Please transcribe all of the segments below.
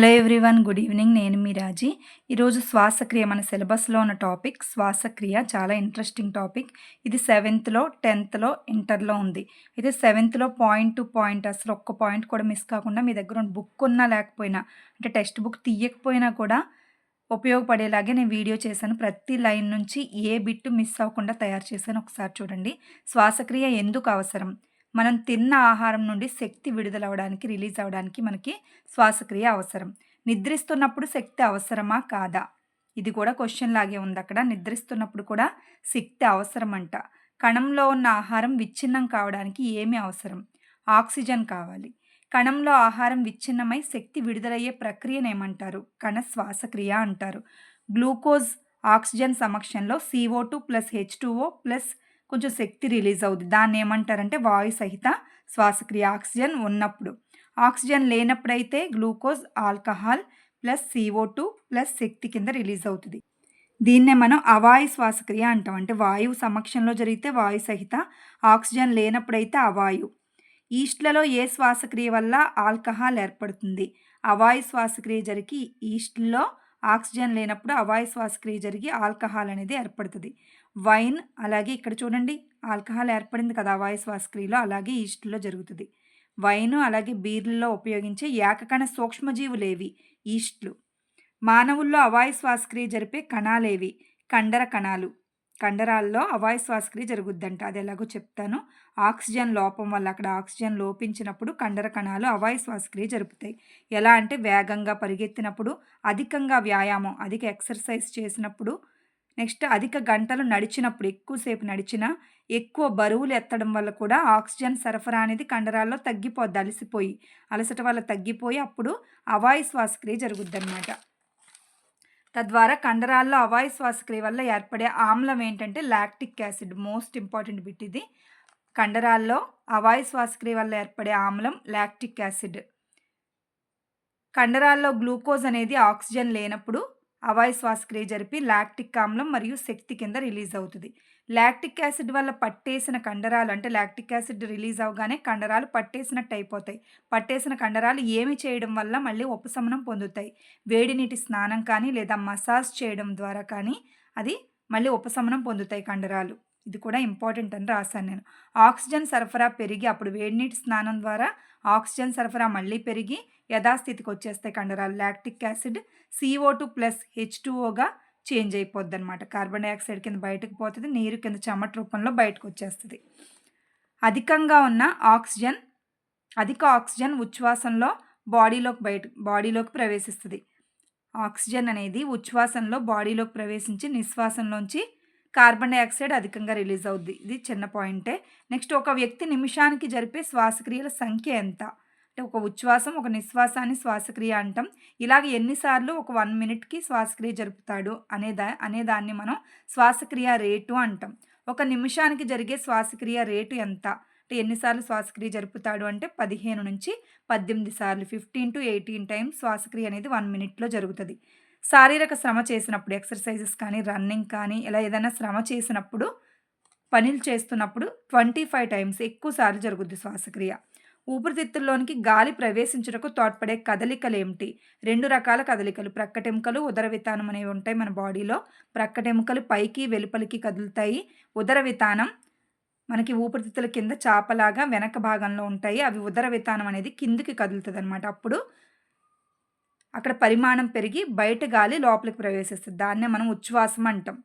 Hello everyone good evening నేను మీ రాజీ. ఈరోజు శ్వాసక్రియ మన సిలబస్లో ఉన్న టాపిక్ శ్వాసక్రియ. చాలా ఇంట్రెస్టింగ్ టాపిక్ ఇది సెవెంత్లో టెన్త్లో ఇంటర్లో ఉంది. అయితే సెవెంత్లో పాయింట్ టు పాయింట్ అసలు ఒక్క పాయింట్ కూడా మిస్ కాకుండా మీ దగ్గర ఉన్న బుక్ ఉన్నా లేకపోయినా అంటే టెక్స్ట్ బుక్ తీయకపోయినా కూడా ఉపయోగపడేలాగే నేను వీడియో చేశాను. ప్రతి లైన్ నుంచి ఏ బిట్టు మిస్ అవ్వకుండా తయారు చేశాను. ఒకసారి చూడండి. శ్వాసక్రియ ఎందుకు అవసరం? మనం తిన్న ఆహారం నుండి శక్తి విడుదలవడానికి రిలీజ్ అవ్వడానికి మనకి శ్వాసక్రియ అవసరం. నిద్రిస్తున్నప్పుడు శక్తి అవసరమా? కాదా? ఇది కూడా క్వశ్చన్ లాగే ఉంది అక్కడ. నిద్రిస్తున్నప్పుడు కూడా శక్తి అవసరం అంట కణంలో ఉన్న ఆహారం విచ్ఛిన్నం కావడానికి ఏమి అవసరం? ఆక్సిజన్ కావాలి. కణంలో ఆహారం విచ్ఛిన్నమై శక్తి విడుదలయ్యే ప్రక్రియను ఏమంటారు? కణ శ్వాసక్రియ అంటారు. గ్లూకోజ్ ఆక్సిజన్ సమక్షంలో CO two plus H two O plus కొంచెం శక్తి రిలీజ్ అవుద్ది. దాన్ని ఏమంటారంటే వాయు సహిత శ్వాసక్రియ ఆక్సిజన్ ఉన్నప్పుడు. Oxygen లేనప్పుడైతే glucose alcohol plus CO two plus శక్తి కింద రిలీజ్ అవుతుంది. దీన్నే మనం అవాయు శ్వాసక్రియ అంటాం. అంటే వాయువు సమక్షంలో జరిగితే వాయు సహిత ఆక్సిజన్ లేనప్పుడైతే అవాయు. ఈస్ట్లలో ఏ శ్వాసక్రియ వల్ల ఆల్కహాల్ ఏర్పడుతుంది? అవాయు శ్వాసక్రియ జరిగి ఈస్ట్లో ఆక్సిజన్ లేనప్పుడు అవాయు శ్వాసక్రియ జరిగి ఆల్కహాల్ అనేది ఏర్పడుతుంది. వైన్ అలాగే ఇక్కడ చూడండి ఆల్కహాల్ ఏర్పడింది కదా అవాయు శ్వాసక్రియలో అలాగే ఈస్ట్లో జరుగుతుంది. వైన్ అలాగే బీర్లలో ఉపయోగించే ఏకకణ సూక్ష్మజీవులేవి ఈస్ట్లు. మానవుల్లో అవాయు శ్వాసక్రియ జరిపే కణాలేవి కండర కణాలు. కండరాల్లో అవాయు శ్వాసక్రియ జరుగుద్దంట అది ఎలాగో చెప్తాను. ఆక్సిజన్ లోపం వల్ల అక్కడ ఆక్సిజన్ లోపించినప్పుడు కండర కణాలు అవాయు శ్వాసక్రియ జరుపుతాయి. ఎలా అంటే వేగంగా పరిగెత్తినప్పుడు అధికంగా వ్యాయామం అధిక ఎక్సర్సైజ్ చేసినప్పుడు నెక్స్ట్ అధిక గంటలు నడిచినప్పుడు ఎక్కువసేపు నడిచినా ఎక్కువ బరువులు ఎత్తడం వల్ల కూడా ఆక్సిజన్ సరఫరా అనేది కండరాల్లో తగ్గిపోద్ది అలసిపోయి. అలసట వల్ల తగ్గిపోయి అప్పుడు అవాయు శ్వాసక్రియ జరుగుద్ది అనమాట తద్వారా కండరాల్లో అవాయు శ్వాసక్రియ వల్ల ఏర్పడే ఆమ్లం ఏంటంటే lactic acid most important bit ఇది. కండరాల్లో అవాయు శ్వాసక్రియ వల్ల ఏర్పడే ఆమ్లం లాక్టిక్ యాసిడ్. కండరాల్లో గ్లూకోజ్ అనేది ఆక్సిజన్ లేనప్పుడు అవాయిశ్వాసక్రియ జరిపి లాక్టిక్ ఆమ్లం మరియు శక్తి కింద రిలీజ్ అవుతుంది. లాక్టిక్ యాసిడ్ వల్ల పట్టేసిన కండరాలు అంటే లాక్టిక్ యాసిడ్ రిలీజ్ అవగానే కండరాలు పట్టేసినట్టు అయిపోతాయి. పట్టేసిన కండరాలు ఏమి చేయడం వల్ల మళ్ళీ ఉపశమనం పొందుతాయి? వేడి నీటి స్నానం కానీ లేదా మసాజ్ చేయడం ద్వారా కానీ అది మళ్ళీ ఉపశమనం పొందుతాయి కండరాలు. ఇది కూడా ఇంపార్టెంట్ అని రాశాను నేను. ఆక్సిజన్ సరఫరా పెరిగి అప్పుడు వేడి నీటి స్నానం ద్వారా ఆక్సిజన్ సరఫరా మళ్ళీ పెరిగి యథాస్థితికి వచ్చేస్తాయి కండరాలు lactic acid CO two plus H టూఓగా change అయిపోద్ది అనమాట కార్బన్ డైఆక్సైడ్ కింద బయటకు పోతుంది నీరు కింద చెమట రూపంలో బయటకు వచ్చేస్తుంది. అధికంగా ఉన్న ఆక్సిజన్ అధిక ఆక్సిజన్ ఉచ్ఛ్వాసంలో బాడీలోకి బయట బాడీలోకి ప్రవేశిస్తుంది. ఆక్సిజన్ అనేది ఉచ్ఛ్వాసంలో బాడీలోకి ప్రవేశించి నిశ్వాసంలోంచి కార్బన్ డైఆక్సైడ్ అధికంగా రిలీజ్ అవుద్ది. ఇది చిన్న పాయింటే. నెక్స్ట్ ఒక వ్యక్తి నిమిషానికి జరిపే శ్వాసక్రియల సంఖ్య ఎంత? అంటే ఒక ఉచ్ఛ్వాసం ఒక నిశ్వాసాన్ని శ్వాసక్రియ అంటాం. ఇలాగ ఎన్నిసార్లు ఒక వన్ మినిట్కి శ్వాసక్రియ జరుపుతాడు అనేదా దాన్ని మనం శ్వాసక్రియ రేటు అంటాం. ఒక నిమిషానికి జరిగే శ్వాసక్రియ రేటు ఎంత? అంటే ఎన్నిసార్లు శ్వాసక్రియ జరుపుతాడు అంటే పదిహేను నుంచి పద్దెనిమిది సార్లు. ఫిఫ్టీన్ టు ఎయిటీన్ టైమ్స్ శ్వాసక్రియ అనేది వన్ మినిట్లో జరుగుతుంది. శారీరక శ్రమ చేసినప్పుడు ఎక్సర్సైజెస్ కానీ రన్నింగ్ కానీ ఇలా ఏదైనా శ్రమ చేసినప్పుడు పనులు చేస్తున్నప్పుడు ట్వంటీ ఫైవ్ టైమ్స్ ఎక్కువ సార్లు జరుగుద్ది శ్వాసక్రియ. ఊపిరితిత్తుల్లోనికి గాలి ప్రవేశించుటకు తోడ్పడే కదలికలు ఏమిటి రెండు రకాల కదలికలు. ప్రక్కటెముకలు ఉదర వితానం అనేవి ఉంటాయి మన బాడీలో. ప్రక్కటెముకలు పైకి వెలుపలికి కదులుతాయి. ఉదర వితానం మనకి ఊపిరితిత్తుల కింద చాపలాగా వెనక భాగంలో ఉంటాయి. అవి ఉదర వితానం అనేది కిందికి కదులుతుంది అనమాట అప్పుడు అక్కడ పరిమాణం పెరిగి బయట గాలి లోపలికి ప్రవేశిస్తుంది. దాన్నే మనం ఉచ్ఛ్వాసం అంటాం.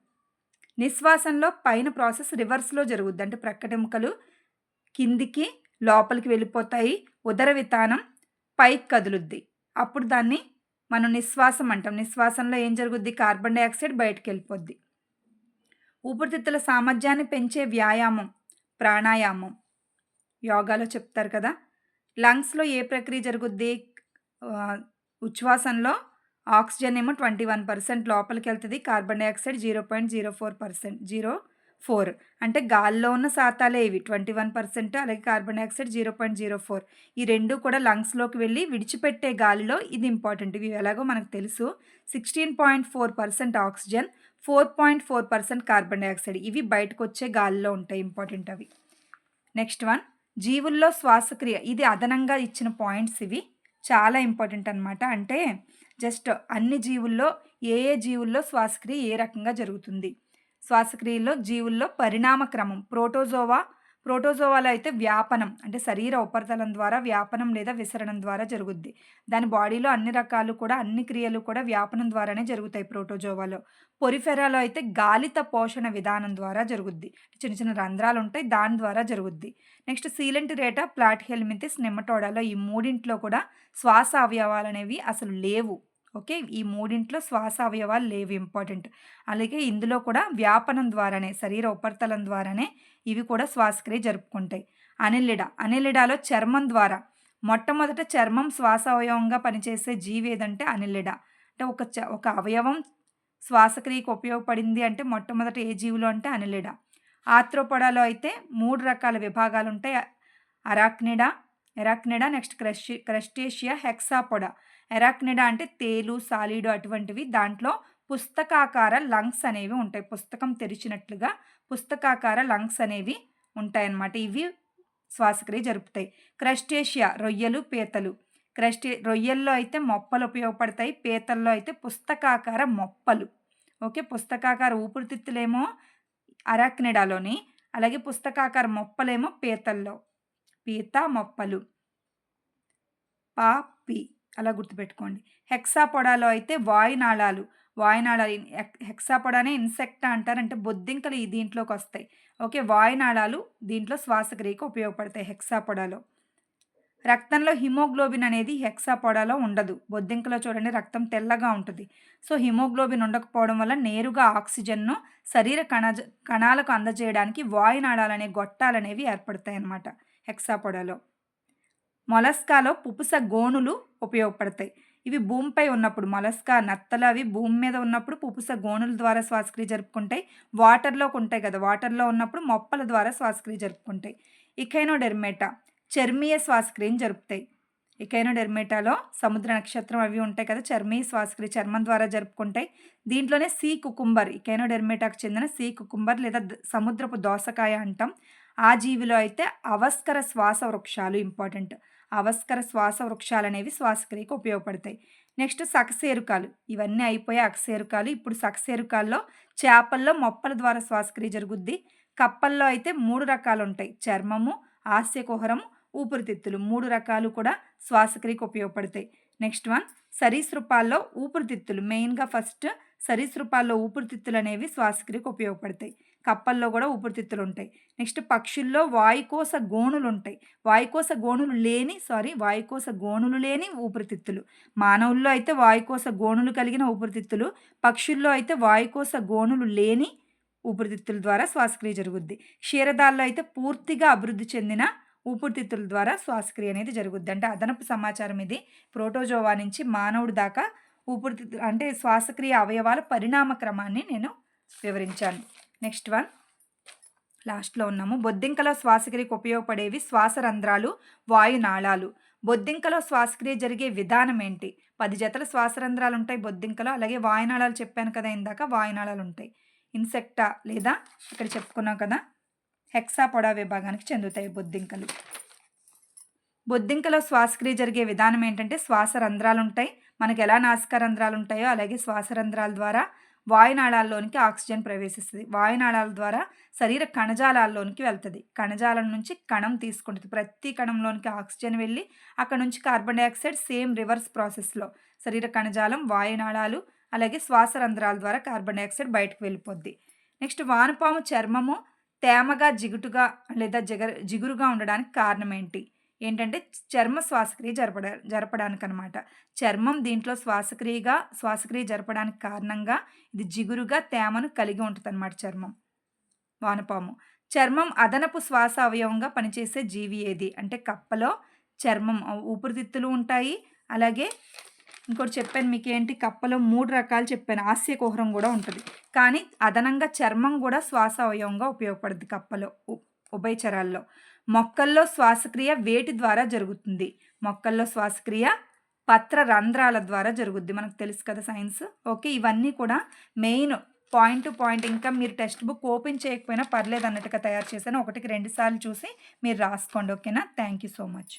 నిశ్వాసంలో పైన ప్రాసెస్ రివర్స్లో జరుగుద్ది. అంటే ప్రక్కటెముకలు కిందికి లోపలికి వెళ్ళిపోతాయి. ఉదర వితానం పైకి కదులుద్ది. అప్పుడు దాన్ని మనం నిశ్వాసం అంటాం. నిశ్వాసంలో ఏం జరుగుద్ది? కార్బన్ డైఆక్సైడ్ బయటకు వెళ్ళిపోద్ది. ఊపిరితిత్తుల సామర్థ్యాన్ని పెంచే వ్యాయామం ప్రాణాయామం. యోగాలో చెప్తారు కదా. లంగ్స్లో ఏ ప్రక్రియ జరుగుద్ది? ఉచ్ఛ్వాసంలో ఆక్సిజన్ ఏమో ట్వంటీ వన్ పర్సెంట్ లోపలికి వెళ్తుంది carbon dioxide zero point zero four percent zero four. అంటే గాల్లో ఉన్న శాతాలే ఇవి ట్వంటీ వన్ పర్సెంట్ అలాగే carbon dioxide zero point zero four. ఈ రెండు కూడా లంగ్స్లోకి వెళ్ళి విడిచిపెట్టే గాలిలో ఇది ఇంపార్టెంట్. ఇవి ఎలాగో మనకు తెలుసు. Sixteen point four percent oxygen four point four percent carbon dioxide. ఇవి బయటకు వచ్చే గాలిలో ఉంటాయి ఇంపార్టెంట్ అవి. నెక్స్ట్ వన్ జీవుల్లో శ్వాసక్రియ. ఇది అదనంగా ఇచ్చిన పాయింట్స్ ఇవి. చాలా ఇంపార్టెంట్ అనమాట అంటే జస్ట్ అన్ని జీవుల్లో ఏ ఏ జీవుల్లో శ్వాసక్రియ ఏ రకంగా జరుగుతుంది? శ్వాసక్రియలో జీవుల్లో పరిణామ క్రమం ప్రోటోజోవా ప్రోటోజోవాలో అయితే వ్యాపనం అంటే శరీర ఉపరితలం ద్వారా వ్యాపనం లేదా విసరణం ద్వారా జరుగుద్ది. దాని బాడీలో అన్ని రకాలు కూడా అన్ని క్రియలు కూడా వ్యాపనం ద్వారానే జరుగుతాయి ప్రోటోజోవాలో. పొరిఫెరాలో అయితే గాలిత పోషణ విధానం ద్వారా జరుగుద్ది. చిన్న చిన్న రంధ్రాలు ఉంటాయి దాని ద్వారా జరుగుద్ది. Next coelenterata platyhelminthes నెమటోడాలో ఈ మూడింట్లో కూడా శ్వాస అవయవాలు అనేవి అసలు లేవు. ఓకే? ఈ మూడింట్లో శ్వాస అవయవాలు లేవు ఇంపార్టెంట్. అలాగే ఇందులో కూడా వ్యాపనం ద్వారానే శరీర ఉపరితలం ద్వారానే ఇవి కూడా శ్వాసక్రియ జరుపుకుంటాయి. అనిలిడ అనిలిడాలో చర్మం ద్వారా మొట్టమొదట చర్మం శ్వాస అవయవంగా పనిచేసే జీవి ఏదంటే అనిలిడ. అంటే ఒక చ ఒక అవయవం శ్వాసక్రియకు ఉపయోగపడింది అంటే మొట్టమొదట ఏ జీవులు అంటే అనిలిడ. ఆత్రోపొడాలో అయితే మూడు రకాల విభాగాలు ఉంటాయి అరాక్నిడా ఎరాక్నిడా నెక్స్ట్ క్రస్టి క్రస్టేషియా హెక్సాపొడా. ఎరాక్నిడా అంటే తేలు సాలీడు అటువంటివి. దాంట్లో పుస్తకాకార లంగ్స్ అనేవి ఉంటాయి. పుస్తకం తెరిచినట్లుగా పుస్తకాకార లంగ్స్ అనేవి ఉంటాయన్నమాట. ఇవి శ్వాసక్రియ జరుపుతాయి. క్రస్టేషియా రొయ్యలు పీతలు. క్రస్టే రొయ్యల్లో అయితే మొప్పలు ఉపయోగపడతాయి. పీతల్లో అయితే పుస్తకాకార మొప్పలు. ఓకే పుస్తకాకార ఊపిరితిత్తులేమో అరాక్నిడాలోని అలాగే పుస్తకాకార మొప్పలేమో పీతల్లో. పీత మొప్పలు పా పి అలా గుర్తుపెట్టుకోండి. హెక్సాపొడాలో అయితే వాయునాళాలు. వాయునాళాలు హెక్సాపొడానే ఇన్సెక్టా అంటారు అంటే బొద్దింకలు ఈ దీంట్లోకి వస్తాయి ఓకే వాయునాళాలు దీంట్లో శ్వాసక్రియకు ఉపయోగపడతాయి హెక్సాపొడాలో. రక్తంలో హిమోగ్లోబిన్ అనేది హెక్సాపొడాలో ఉండదు. బొద్దింకలో చూడండి రక్తం తెల్లగా ఉంటుంది. సో హిమోగ్లోబిన్ ఉండకపోవడం వల్ల నేరుగా ఆక్సిజన్ను శరీర కణ కణాలకు అందజేయడానికి వాయునాళాలు అనే గొట్టాలనేవి ఏర్పడతాయి అన్నమాట హెక్సాపొడలో. మొలస్కాలో పుపుస గోనులు ఉపయోగపడతాయి. ఇవి భూమిపై ఉన్నప్పుడు మొలస్కా నత్తలు అవి భూమి మీద ఉన్నప్పుడు పుపుస గోనుల ద్వారా శ్వాసక్రియ జరుపుకుంటాయి. వాటర్లోకి ఉంటాయి కదా వాటర్లో ఉన్నప్పుడు మొప్పల ద్వారా శ్వాసక్రియ జరుపుకుంటాయి. ఇకైనోడెర్మేటా చర్మీయ శ్వాసక్రియను జరుపుతాయి. ఇకైనోడెర్మేటాలో సముద్ర నక్షత్రం అవి ఉంటాయి కదా చర్మీయ శ్వాసక్రియ చర్మం ద్వారా జరుపుకుంటాయి. దీంట్లోనే సీ కుకుంబర్ ఇకైనోడెర్మేటాకు చెందిన సీ కుకుంబర్ లేదా సముద్రపు దోసకాయ అంటాం. ఆ జీవిలో అయితే అవస్కర శ్వాస వృక్షాలు ఇంపార్టెంట్. అవస్కర శ్వాస వృక్షాలు అనేవి శ్వాసక్రియకు ఉపయోగపడతాయి. నెక్స్ట్ సకసేరుకాలు. ఇవన్నీ అయిపోయే అకసేరుకాలు. ఇప్పుడు సకసేరుకాల్లో చేపల్లో మొప్పల ద్వారా శ్వాసక్రియ జరుగుద్ది. కప్పల్లో అయితే మూడు రకాలు ఉంటాయి. చర్మము ఆస్యకుహరము ఊపిరితిత్తులు. మూడు రకాలు కూడా శ్వాసక్రియకు ఉపయోగపడతాయి. నెక్స్ట్ వన్ సరీసృపాల్లో ఊపిరితిత్తులు. మెయిన్గా ఫస్ట్ సరీసృపాల్లో ఊపిరితిత్తులు అనేవి శ్వాసక్రియకు ఉపయోగపడతాయి. కప్పల్లో కూడా ఊపిరితిత్తులు ఉంటాయి నెక్స్ట్ పక్షుల్లో వాయుకోస గోణులు ఉంటాయి వాయుకోస గోణులు లేని సారీ వాయుకోస గోణులు లేని ఊపిరితిత్తులు. మానవుల్లో అయితే వాయుకోస గోణులు కలిగిన ఊపిరితిత్తులు పక్షుల్లో అయితే వాయుకోస గోణులు లేని ఊపిరితిత్తుల ద్వారా శ్వాసక్రియ జరుగుద్ది. క్షీరదాల్లో అయితే పూర్తిగా అభివృద్ధి చెందిన ఊపిరితిత్తుల ద్వారా శ్వాసక్రియ అనేది జరుగుద్ది. అంటే అదనపు సమాచారం ఇది. ప్రోటోజోవా నుంచి మానవుడి దాకా ఊపిరితిత్తులు అంటే శ్వాసక్రియ అవయవాల పరిణామ క్రమాన్ని నేను వివరించాను. నెక్స్ట్ వన్ లాస్ట్లో ఉన్నాము. బొద్దింకలో శ్వాసక్రియకు ఉపయోగపడేవి శ్వాస రంధ్రాలు వాయునాళాలు. బొద్దింకలో శ్వాసక్రియ జరిగే విధానం ఏంటి? పది జతల శ్వాసరంధ్రాలు ఉంటాయి బొద్దింకలో అలాగే వాయునాళాలు చెప్పాను కదా ఇందాక వాయునాళాలు ఉంటాయి. ఇన్సెక్టా లేదా ఇక్కడ చెప్పుకున్నాం కదా? హెక్సాపొడా విభాగానికి చెందుతాయి బొద్దింకలు. బొద్దింకలో శ్వాసక్రియ జరిగే విధానం ఏంటంటే శ్వాస రంధ్రాలు ఉంటాయి. మనకి ఎలా నాసిక రంధ్రాలు ఉంటాయో అలాగే శ్వాస రంధ్రాల ద్వారా వాయునాళాల్లోనికి ఆక్సిజన్ ప్రవేశిస్తుంది. వాయునాళాల ద్వారా శరీర కణజాలాల్లోనికి వెళ్తుంది. కణజాలం నుంచి కణం తీసుకుంటుంది. ప్రతి కణంలోనికి ఆక్సిజన్ వెళ్ళి అక్కడ నుంచి కార్బన్ డైఆక్సైడ్ సేమ్ రివర్స్ ప్రాసెస్లో శరీర కణజాలం వాయునాళాలు అలాగే శ్వాస రంధ్రాల ద్వారా కార్బన్ డైఆక్సైడ్ బయటకు వెళ్ళిపోద్ది. నెక్స్ట్ వానపాము చర్మము తేమగా జిగుటుగా లేదా జిగ జిగురుగా ఉండడానికి కారణం ఏంటి? ఏంటంటే చర్మ శ్వాసక్రియ జరపడ జరపడానికి అనమాట చర్మం దీంట్లో శ్వాసక్రియగా శ్వాసక్రియ జరపడానికి కారణంగా ఇది జిగురుగా తేమను కలిగి ఉంటుంది అనమాట చర్మం వానపాము. చర్మం అదనపు శ్వాస అవయవంగా పనిచేసే జీవి ఏది? అంటే కప్పలో చర్మం ఊపిరితిత్తులు ఉంటాయి. అలాగే ఇంకోటి చెప్పాను మీకు ఏంటి కప్పలో మూడు రకాలు చెప్పాను. ఆస్యకుహరం కూడా ఉంటుంది. కానీ అదనంగా చర్మం కూడా శ్వాస అవయవంగా ఉపయోగపడుద్ది కప్పలో ఉభయచరాల్లో మొక్కల్లో శ్వాసక్రియ వేటి ద్వారా జరుగుతుంది? మొక్కల్లో శ్వాసక్రియ పత్ర రంధ్రాల ద్వారా జరుగుద్ది. మనకు తెలుసు కదా సైన్స్. ఓకే ఇవన్నీ కూడా మెయిన్ పాయింట్ టు పాయింట్. ఇంకా మీరు టెక్స్ట్ బుక్ ఓపెన్ చేయకపోయినా పర్లేదు అన్నట్టుగా తయారు చేశాను. ఒకటికి రెండు సార్లు చూసి మీరు రాసుకోండి. ఓకేనా? Thank you so much.